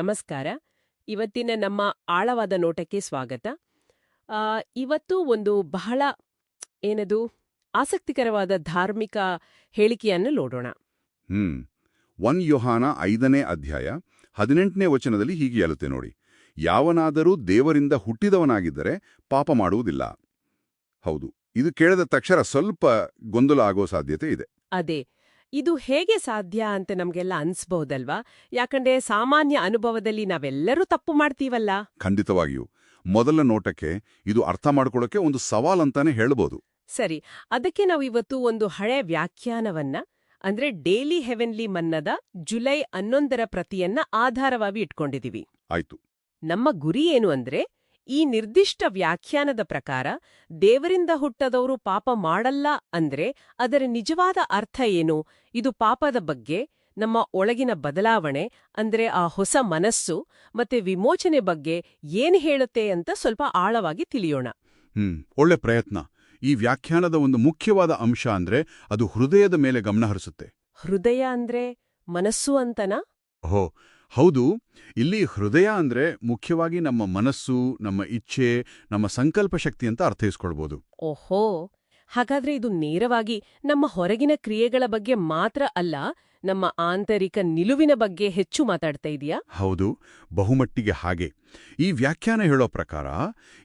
ನಮಸ್ಕಾರ. ಇವತ್ತಿನ ನಮ್ಮ ಆಳವಾದ ನೋಟಕ್ಕೆ ಸ್ವಾಗತ. ಇವತ್ತು ಒಂದು ಬಹಳ ಏನದು ಆಸಕ್ತಿಕರವಾದ ಧಾರ್ಮಿಕ ಹೇಳಿಕೆಯನ್ನು ನೋಡೋಣ. ಹ್ಮ್. ಒನ್ ಯೋಹಾನ ಐದನೇ ಅಧ್ಯಾಯ ಹದಿನೆಂಟನೇ ವಚನದಲ್ಲಿ ಹೀಗೆ ಹೇಳುತ್ತೆ ನೋಡಿ. ಯಾವನಾದರೂ ದೇವರಿಂದ ಹುಟ್ಟಿದವನಾಗಿದ್ದರೆ ಪಾಪ ಮಾಡುವುದಿಲ್ಲ. ಹೌದು. ಇದು ಕೇಳಿದ ತಕ್ಷಣ ಸ್ವಲ್ಪ ಗೊಂದಲ ಆಗೋ ಸಾಧ್ಯತೆ ಇದೆ. ಅದೇ. ಇದು ಹೇಗೆ ಸಾಧ್ಯ ಅಂತ ನಮ್ಗೆಲ್ಲ ಅನ್ಸ್ಬಹುದಲ್ವಾ ಯಾಕಂದ್ರೆ ಸಾಮಾನ್ಯ ಅನುಭವದಲ್ಲಿ ನಾವೆಲ್ಲರೂ ತಪ್ಪು ಮಾಡ್ತೀವಲ್ಲ? ಖಂಡಿತವಾಗಿಯೂ. ಮೊದಲ ನೋಟಕ್ಕೆ ಇದು ಅರ್ಥ ಮಾಡ್ಕೊಳ್ಳೋಕೆ ಒಂದು ಸವಾಲಂತಾನೆ ಹೇಳ್ಬೋದು. ಸರಿ ಅದಕ್ಕೆ ನಾವು ಇವತ್ತು ಒಂದು ಹಳೆ ವ್ಯಾಖ್ಯಾನವನ್ನ ಅಂದ್ರೆ ಡೇಲಿ ಹೆವೆನ್ಲಿ ಮನ್ನದ ಜುಲೈ ಹನ್ನೊಂದರ ಪ್ರತಿಯನ್ನ ಆಧಾರವಾಗಿ ಇಟ್ಕೊಂಡಿದೀವಿ. ಆಯ್ತು. ನಮ್ಮ ಗುರಿ ಏನು ಅಂದ್ರೆ ಈ ನಿರ್ದಿಷ್ಟ ವ್ಯಾಖ್ಯಾನದ ಪ್ರಕಾರ ದೇವರಿಂದ ಹುಟ್ಟದವರು ಪಾಪ ಮಾಡಲ್ಲ ಅಂದ್ರೆ ಅದರ ನಿಜವಾದ ಅರ್ಥ ಏನು? ಇದು ಪಾಪದ ಬಗ್ಗೆ ನಮ್ಮ ಒಳಗಿನ ಬದಲಾವಣೆ ಅಂದ್ರೆ ಆ ಹೊಸ ಮನಸ್ಸು ಮತ್ತೆ ವಿಮೋಚನೆ ಬಗ್ಗೆ ಏನು ಹೇಳುತ್ತೆ ಅಂತ ಸ್ವಲ್ಪ ಆಳವಾಗಿ ತಿಳಿಯೋಣ. ಹ್ಮ್ ಒಳ್ಳೆ ಪ್ರಯತ್ನ. ಈ ವ್ಯಾಖ್ಯಾನದ ಒಂದು ಮುಖ್ಯವಾದ ಅಂಶ ಅಂದ್ರೆ ಅದು ಹೃದಯದ ಮೇಲೆ ಗಮನ ಹರಿಸುತ್ತೆ. ಹೃದಯ ಅಂದ್ರೆ ಮನಸ್ಸು ಅಂತನಾ? ಓಹೋ ಹೌದು ಇಲ್ಲಿ ಹೃದಯ ಅಂದ್ರೆ ಮುಖ್ಯವಾಗಿ ನಮ್ಮ ಮನಸ್ಸು ನಮ್ಮ ಇಚ್ಛೆ ನಮ್ಮ ಸಂಕಲ್ಪ ಶಕ್ತಿ ಅಂತ ಅರ್ಥೈಸ್ಕೊಳ್ಬೋದು. ಓಹೋ ಹಾಗಾದ್ರೆ ಇದು ನೇರವಾಗಿ ನಮ್ಮ ಹೊರಗಿನ ಕ್ರಿಯೆಗಳ ಬಗ್ಗೆ ಮಾತ್ರ ಅಲ್ಲ ನಮ್ಮ ಆಂತರಿಕ ನಿಲುವಿನ ಬಗ್ಗೆ ಹೆಚ್ಚು ಮಾತಾಡ್ತಾ ಇದೆಯಾ? ಹೌದು ಬಹುಮಟ್ಟಿಗೆ ಹಾಗೆ. ಈ ವ್ಯಾಖ್ಯಾನ ಹೇಳೋ ಪ್ರಕಾರ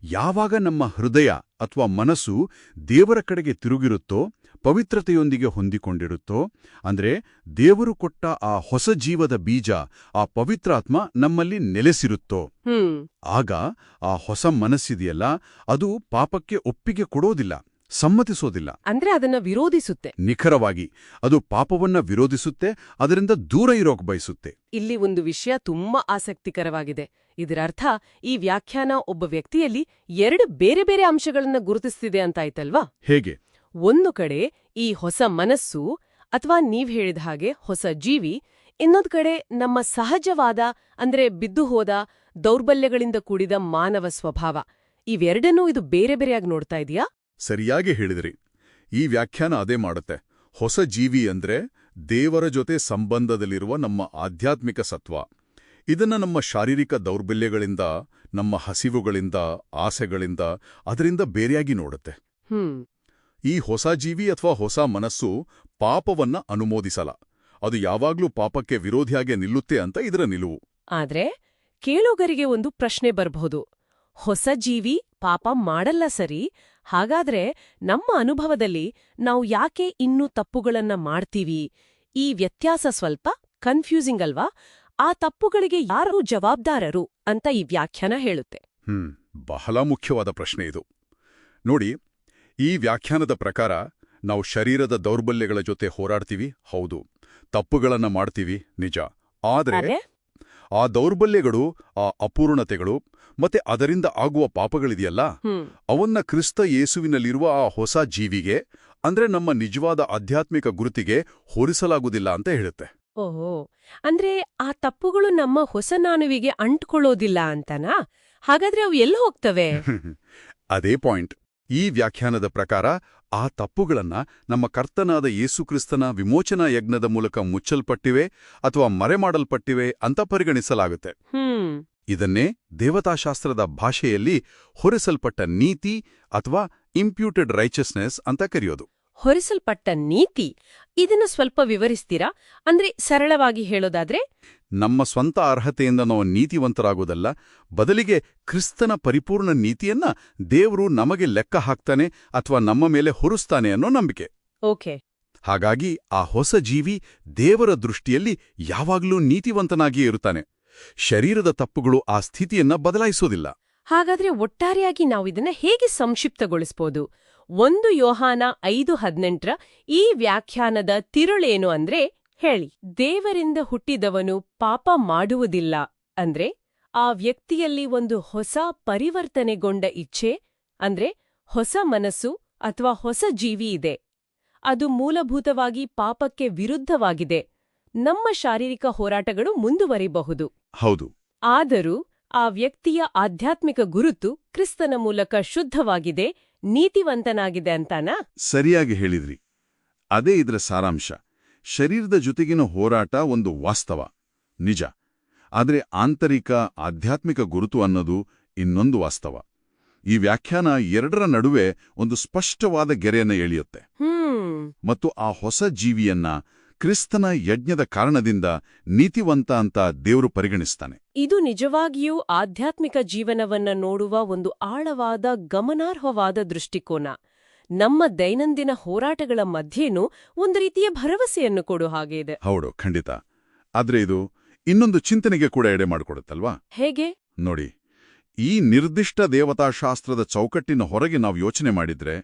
ಯಾವಾಗ ನಮ್ಮ ಹೃದಯ ಅಥವಾ ಮನಸ್ಸು ದೇವರ ಕಡೆಗೆ ತಿರುಗಿರುತ್ತೋ ಪವಿತ್ರತೆಯೊಂದಿಗೆ ಹೊಂದಿಕೊಂಡಿರುತ್ತೋ ಅಂದ್ರೆ ದೇವರು ಕೊಟ್ಟ ಆ ಹೊಸ ಜೀವದ ಬೀಜ ಆ ಪವಿತ್ರಾತ್ಮ ನಮ್ಮಲ್ಲಿ ನೆಲೆಸಿರುತ್ತೋ. ಆಗ ಆ ಹೊಸ ಮನಸ್ಸಿದೆಯಲ್ಲ ಅದು ಪಾಪಕ್ಕೆ ಒಪ್ಪಿಗೆ ಕೊಡೋದಿಲ್ಲ ಸಮ್ಮತಿಸೋದಿಲ್ಲ. ಅಂದ್ರೆ ಅದನ್ನ ವಿರೋಧಿಸುತ್ತೆ. ನಿಖರವಾಗಿ ಅದು ಪಾಪವನ್ನ ವಿರೋಧಿಸುತ್ತೆ ಅದರಿಂದ ದೂರ ಇರೋಕ್ ಬಯಸುತ್ತೆ. ಇಲ್ಲಿ ಒಂದು ವಿಷಯ ತುಂಬಾ ಆಸಕ್ತಿಕರವಾಗಿದೆ. ಇದರರ್ಥ ಈ ವ್ಯಾಖ್ಯಾನ ಒಬ್ಬ ವ್ಯಕ್ತಿಯಲ್ಲಿ ಎರಡು ಬೇರೆ ಬೇರೆ ಅಂಶಗಳನ್ನ ಗುರುತಿಸ್ತಿದೆ ಅಂತಾಯ್ತಲ್ವಾ ಹೇಗೆ? ಒಂದು ಕಡೆ ಈ ಹೊಸ ಮನಸ್ಸು ಅಥವಾ ನೀವ್ ಹೇಳಿದ ಹಾಗೆ ಹೊಸ ಜೀವಿ ಇನ್ನೊಂದು ಕಡೆ ನಮ್ಮ ಸಹಜವಾದ ಅಂದ್ರೆ ಬಿದ್ದು ಹೋದ ದೌರ್ಬಲ್ಯಗಳಿಂದ ಕೂಡಿದ ಮಾನವ ಸ್ವಭಾವ. ಇವೆರಡನ್ನೂ ಇದು ಬೇರೆ ಬೇರೆಯಾಗಿ ನೋಡ್ತಾ ಇದೆಯಾ? ಸರಿಯಾಗಿ ಹೇಳಿದ್ರಿ. ಈ ವ್ಯಾಖ್ಯಾನ ಅದೇ ಮಾಡುತ್ತೆ. ಹೊಸ ಜೀವಿ ಅಂದ್ರೆ ದೇವರ ಜೊತೆ ಸಂಬಂಧದಲ್ಲಿರುವ ನಮ್ಮ ಆಧ್ಯಾತ್ಮಿಕ ಸತ್ವ. ಇದನ್ನ ನಮ್ಮ ಶಾರೀರಿಕ ದೌರ್ಬಲ್ಯಗಳಿಂದ ನಮ್ಮ ಹಸಿವುಗಳಿಂದ ಆಸೆಗಳಿಂದ ಅದರಿಂದ ಬೇರೆಯಾಗಿ ನೋಡುತ್ತೆ. ಹ್ಮ್. ಈ ಹೊಸ ಜೀವಿ ಅಥವಾ ಹೊಸ ಮನಸ್ಸು ಪಾಪವನ್ನ ಅನುಮೋದಿಸಲ್ಲ. ಅದು ಯಾವಾಗ್ಲೂ ಪಾಪಕ್ಕೆ ವಿರೋಧಿಯಾಗಿ ನಿಲ್ಲುತ್ತೆ ಅಂತ ಇದರ ನಿಲುವು. ಆದ್ರೆ ಕೇಳುಗರಿಗೆ ಒಂದು ಪ್ರಶ್ನೆ ಬರಬಹುದು. ಹೊಸ ಜೀವಿ ಪಾಪ ಮಾಡಲ್ಲ ಸರಿ ಹಾಗಾದ್ರೆ ನಮ್ಮ ಅನುಭವದಲ್ಲಿ ನಾವು ಯಾಕೆ ಇನ್ನೂ ತಪ್ಪುಗಳನ್ನ ಮಾಡ್ತೀವಿ? ಈ ವ್ಯತ್ಯಾಸ ಸ್ವಲ್ಪ ಕನ್ಫ್ಯೂಸಿಂಗ್ ಅಲ್ವಾ? ಆ ತಪ್ಪುಗಳಿಗೆ ಯಾರು ಜವಾಬ್ದಾರರು ಅಂತ ಈ ವ್ಯಾಖ್ಯಾನ ಹೇಳುತ್ತೆ. ಹ್ಮ್ ಬಹಳ ಮುಖ್ಯವಾದ ಪ್ರಶ್ನೆ ಇದು. ನೋಡಿ ಈ ವ್ಯಾಖ್ಯಾನದ ಪ್ರಕಾರ ನಾವು ಶರೀರದ ದೌರ್ಬಲ್ಯಗಳ ಜೊತೆ ಹೋರಾಡ್ತೀವಿ ಹೌದು. ತಪ್ಪುಗಳನ್ನು ಮಾಡ್ತೀವಿ ನಿಜ. ಆದ್ರೆ ಆ ದೌರ್ಬಲ್ಯಗಳು ಆ ಅಪೂರ್ಣತೆಗಳು ಮತ್ತೆ ಅದರಿಂದ ಆಗುವ ಪಾಪಗಳಿದೆಯಲ್ಲ? ಅವನ್ನ ಕ್ರಿಸ್ತ ಯೇಸುವಿನಲ್ಲಿರುವ ಆ ಹೊಸ ಜೀವಿಗೆ ಅಂದ್ರೆ ನಮ್ಮ ನಿಜವಾದ ಆಧ್ಯಾತ್ಮಿಕ ಗುರುತಿಗೆ ಹೋರಿಸಲಾಗುವುದಿಲ್ಲ ಅಂತ ಹೇಳುತ್ತೆ. ಓಹೋ. ಅಂದ್ರೆ ಆ ತಪ್ಪುಗಳು ನಮ್ಮ ಹೊಸ ನಾನುವಿಗೆ ಅಂಟ್ಕೊಳ್ಳೋದಿಲ್ಲ ಅಂತನಾ? ಹಾಗಾದ್ರೆ ಅವು ಎಲ್ಲಿ ಹೋಗ್ತವೆ? ಅದೇ ಪಾಯಿಂಟ್. ಈ ವ್ಯಾಖ್ಯಾನದ ಪ್ರಕಾರ ಆ ತಪ್ಪುಗಳನ್ನ ನಮ್ಮ ಕರ್ತನಾದ ಯೇಸುಕ್ರಿಸ್ತನ ವಿಮೋಚನಾ ಯಜ್ಞದ ಮೂಲಕ ಮುಚ್ಚಲ್ಪಟ್ಟಿವೆ ಅಥವಾ ಮರೆಮಾಡಲ್ಪಟ್ಟಿವೆ ಅಂತ ಪರಿಗಣಿಸಲಾಗುತ್ತೆ. ಹ್ಮ್. ಇದನ್ನೇ ದೇವತಾಶಾಸ್ತ್ರದ ಭಾಷೆಯಲ್ಲಿ ಹೊರಿಸಲ್ಪಟ್ಟ ನೀತಿ ಅಥವಾ ಇಂಪ್ಯೂಟೆಡ್ ರೈಚಸ್ನೆಸ್ ಅಂತ ಕರೆಯೋದು. ಹೊರಿಸಲ್ಪಟ್ಟ ನೀತಿ? ಇದನ್ನು ಸ್ವಲ್ಪ ವಿವರಿಸ್ತೀರಾ? ಅಂದ್ರೆ ಸರಳವಾಗಿ ಹೇಳೋದಾದ್ರೆ ನಮ್ಮ ಸ್ವಂತ ಅರ್ಹತೆಯಿಂದ ನಾವು ನೀತಿವಂತರಾಗೋದಲ್ಲ ಬದಲಿಗೆ ಕ್ರಿಸ್ತನ ಪರಿಪೂರ್ಣ ನೀತಿಯನ್ನ ದೇವರು ನಮಗೆ ಲೆಕ್ಕ ಹಾಕ್ತಾನೆ ಅಥವಾ ನಮ್ಮ ಮೇಲೆ ಹೊರಿಸ್ತಾನೆ ಅನ್ನೋ ನಂಬಿಕೆ. ಓಕೆ. ಹಾಗಾಗಿ ಆ ಹೊಸ ಜೀವಿ ದೇವರ ದೃಷ್ಟಿಯಲ್ಲಿ ಯಾವಾಗಲೂ ನೀತಿವಂತನಾಗಿಯೇ ಇರುತ್ತಾನೆ. ಶರೀರದ ತಪ್ಪುಗಳು ಆ ಸ್ಥಿತಿಯನ್ನ ಬದಲಾಯಿಸೋದಿಲ್ಲ. ಹಾಗಾದ್ರೆ ಒಟ್ಟಾರೆಯಾಗಿ ನಾವು ಇದನ್ನ ಹೇಗೆ ಸಂಕ್ಷಿಪ್ತಗೊಳಿಸಬಹುದು ಒಂದು ಯೋಹಾನ ಐದು ಹದಿನೆಂಟರ ಈ ವ್ಯಾಖ್ಯಾನದ ತಿರುಳೇನು ಅಂದ್ರೆ ಹೇಳಿ ದೇವರಿಂದ ಹುಟ್ಟಿದವನು ಪಾಪ ಮಾಡುವುದಿಲ್ಲ ಅಂದ್ರೆ ಆ ವ್ಯಕ್ತಿಯಲ್ಲಿ ಒಂದು ಹೊಸ ಪರಿವರ್ತನೆಗೊಂಡ ಇಚ್ಛೆ ಅಂದ್ರೆ ಹೊಸ ಮನಸ್ಸು ಅಥವಾ ಹೊಸ ಜೀವಿ ಇದೆ. ಅದು ಮೂಲಭೂತವಾಗಿ ಪಾಪಕ್ಕೆ ವಿರುದ್ಧವಾಗಿದೆ. ನಮ್ಮ ಶಾರೀರಿಕ ಹೋರಾಟಗಳು ಮುಂದುವರಿಬಹುದು. ಹೌದು. ಆದರೂ ಆ ವ್ಯಕ್ತಿಯ ಆಧ್ಯಾತ್ಮಿಕ ಗುರುತು ಕ್ರಿಸ್ತನ ಮೂಲಕ ಶುದ್ಧವಾಗಿದೆ ನೀತಿವಂತನಾಗಿದೆ ಅಂತಾನಾ? ಸರಿಯಾಗಿ ಹೇಳಿದ್ರಿ. ಅದೇ ಇದರ ಸಾರಾಂಶ. ಶರೀರದ ಜೊತೆಗಿನ ಹೋರಾಟ ಒಂದು ವಾಸ್ತವ. ನಿಜ. ಆದರೆ ಆಂತರಿಕ ಆಧ್ಯಾತ್ಮಿಕ ಗುರುತು ಅನ್ನೋದು ಇನ್ನೊಂದು ವಾಸ್ತವ. ಈ ವ್ಯಾಖ್ಯಾನ ಎರಡರ ನಡುವೆ ಒಂದು ಸ್ಪಷ್ಟವಾದ ಗೆರೆಯನ್ನು ಎಳೆಯುತ್ತೆ. ಮತ್ತು ಆ ಹೊಸ ಜೀವಿಯನ್ನ ಕ್ರಿಸ್ತನ ಯಜ್ಞದ ಕಾರಣದಿಂದ ನೀತಿವಂತ ಅಂತ ದೇವರು ಪರಿಗಣಿಸ್ತಾನೆ. ಇದು ನಿಜವಾಗಿಯೂ ಆಧ್ಯಾತ್ಮಿಕ ಜೀವನವನ್ನ ನೋಡುವ ಒಂದು ಆಳವಾದ ಗಮನಾರ್ಹವಾದ ದೃಷ್ಟಿಕೋನ. ನಮ್ಮ ದೈನಂದಿನ ಹೋರಾಟಗಳ ಮಧ್ಯೇನೂ ಒಂದು ರೀತಿಯ ಭರವಸೆಯನ್ನು ಕೊಡು ಹಾಗೆ ಇದೆ. ಹೌದು ಖಂಡಿತ. ಆದ್ರೆ ಇದು ಇನ್ನೊಂದು ಚಿಂತನೆಗೆ ಕೂಡ ಎಡೆ ಮಾಡಿಕೊಡುತ್ತಲ್ವಾ? ಹೇಗೆ? ನೋಡಿ ಈ ನಿರ್ದಿಷ್ಟ ದೇವತಾಶಾಸ್ತ್ರದ ಚೌಕಟ್ಟಿನ ಹೊರಗೆ ನಾವು ಯೋಚನೆ ಮಾಡಿದ್ರೆ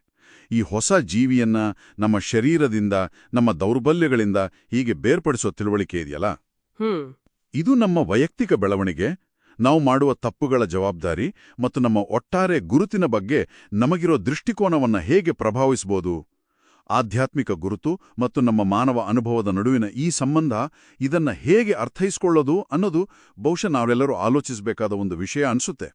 ಈ ಹೊಸ ಜೀವಿಯನ್ನ ನಮ್ಮ ಶರೀರದಿಂದ ನಮ್ಮ ದೌರ್ಬಲ್ಯಗಳಿಂದ ಹೀಗೆ ಬೇರ್ಪಡಿಸೋ ತಿಳುವಳಿಕೆ ಇದೆಯಲ್ಲ? ಇದು ನಮ್ಮ ವೈಯಕ್ತಿಕ ಬೆಳವಣಿಗೆ ನಾವು ಮಾಡುವ ತಪ್ಪುಗಳ ಜವಾಬ್ದಾರಿ ಮತ್ತು ನಮ್ಮ ಒಟ್ಟಾರೆ ಗುರುತಿನ ಬಗ್ಗೆ ನಮಗಿರೋ ದೃಷ್ಟಿಕೋನವನ್ನ ಹೇಗೆ ಪ್ರಭಾವಿಸಬಹುದು ಆಧ್ಯಾತ್ಮಿಕ ಗುರುತು ಮತ್ತು ನಮ್ಮ ಮಾನವ ಅನುಭವದ ನಡುವಿನ ಈ ಸಂಬಂಧ ಇದನ್ನ ಹೇಗೆ ಅರ್ಥೈಸ್ಕೊಳ್ಳೋದು ಅನ್ನೋದು ಬಹುಶಃ ನಾವೆಲ್ಲರೂ ಆಲೋಚಿಸಬೇಕಾದ ಒಂದು ವಿಷಯ ಅನ್ಸುತ್ತೆ.